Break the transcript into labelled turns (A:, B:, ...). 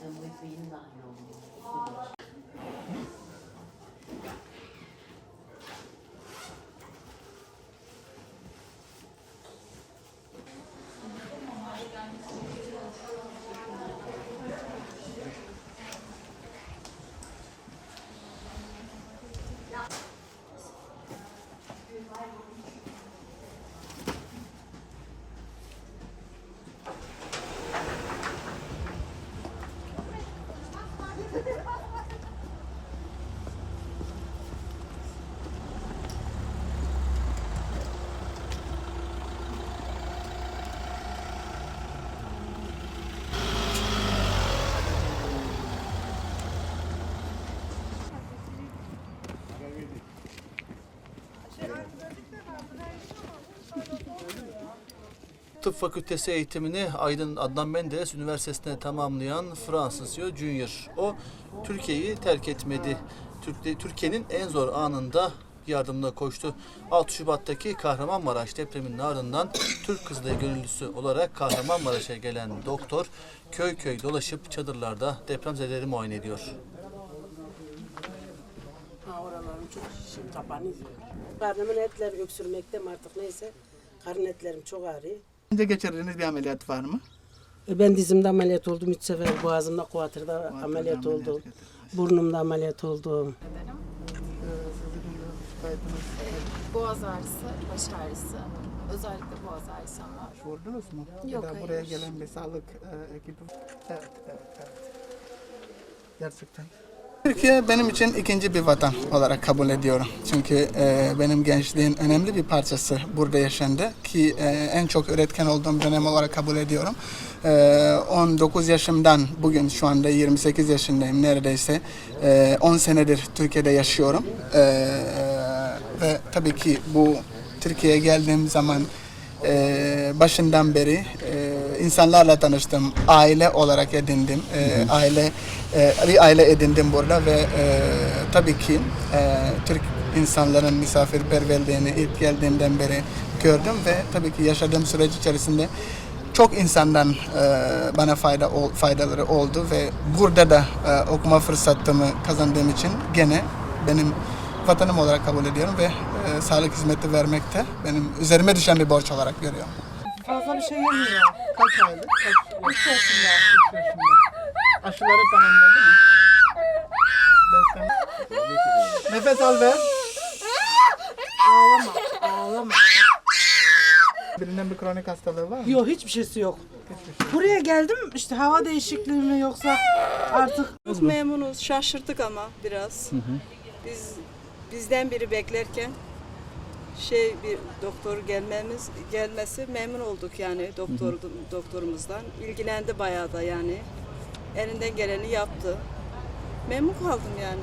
A: Sen bu ekmeğini dahil. Tıp fakültesi eğitimini Aydın Adnan Menderes Üniversitesi'nde tamamlayan Fransızca Junior. O Türkiye'yi terk etmedi. Türk- Türkiye'nin en zor anında yardımına koştu. 6 Şubat'taki Kahramanmaraş depreminin ardından Türk Kızılayı gönüllüsü olarak Kahramanmaraş'a gelen doktor köy köy dolaşıp çadırlarda depremzedeleri muayene ediyor.
B: Ha oralarım çok şişim kapanıyor. Karnımın etler öksürmektem artık neyse. Karın etlerim çok ağrıyor.
C: Önce geçirdiğiniz bir ameliyat var mı?
B: E, Ben dizimde ameliyat oldum üç sefer. Boğazımda kuatırda ameliyat oldum. Burnumda ameliyat oldum.
D: Boğaz ağrısı, baş ağrısı, özellikle boğaz ağrısı var.
C: Vurdunuz mu?
D: Yok, hayır.
C: buraya gelen bir sağlık e, ekibi. Evet, evet, evet. Gerçekten. Türkiye benim için ikinci bir vatan olarak kabul ediyorum. Çünkü e, benim gençliğin önemli bir parçası burada yaşandı ki e, en çok üretken olduğum dönem olarak kabul ediyorum. E, 19 yaşımdan bugün şu anda 28 yaşındayım neredeyse. E, 10 senedir Türkiye'de yaşıyorum. E, ve tabii ki bu Türkiye'ye geldiğim zaman e, başından beri insanlarla tanıştım. Aile olarak edindim. E, aile e, bir aile edindim burada ve e, tabii ki e, Türk insanların misafirperverliğini ilk geldiğimden beri gördüm ve tabii ki yaşadığım süreç içerisinde çok insandan e, bana fayda ol- faydaları oldu ve burada da e, okuma fırsatımı kazandığım için gene benim vatanım olarak kabul ediyorum ve e, sağlık hizmeti vermekte benim üzerime düşen bir borç olarak görüyorum. Fazla bir şey yemiyor. Kaç aylık? Kaç? 3 yaşında. 3 yaşında. Aşıları tamamladı mı? Beslen- Nefes al ver.
B: Ağlama, ağlama.
C: Bilinen bir kronik hastalığı var mı?
B: Yok hiçbir şeysi yok. Buraya geldim işte hava değişikliği mi yoksa artık
E: Çok memnunuz. Şaşırdık ama biraz. Biz bizden biri beklerken şey bir doktor gelmemiz gelmesi memnun olduk yani doktor doktorumuzdan. İlgilendi bayağı da yani. Elinden geleni yaptı. Memnun kaldım yani.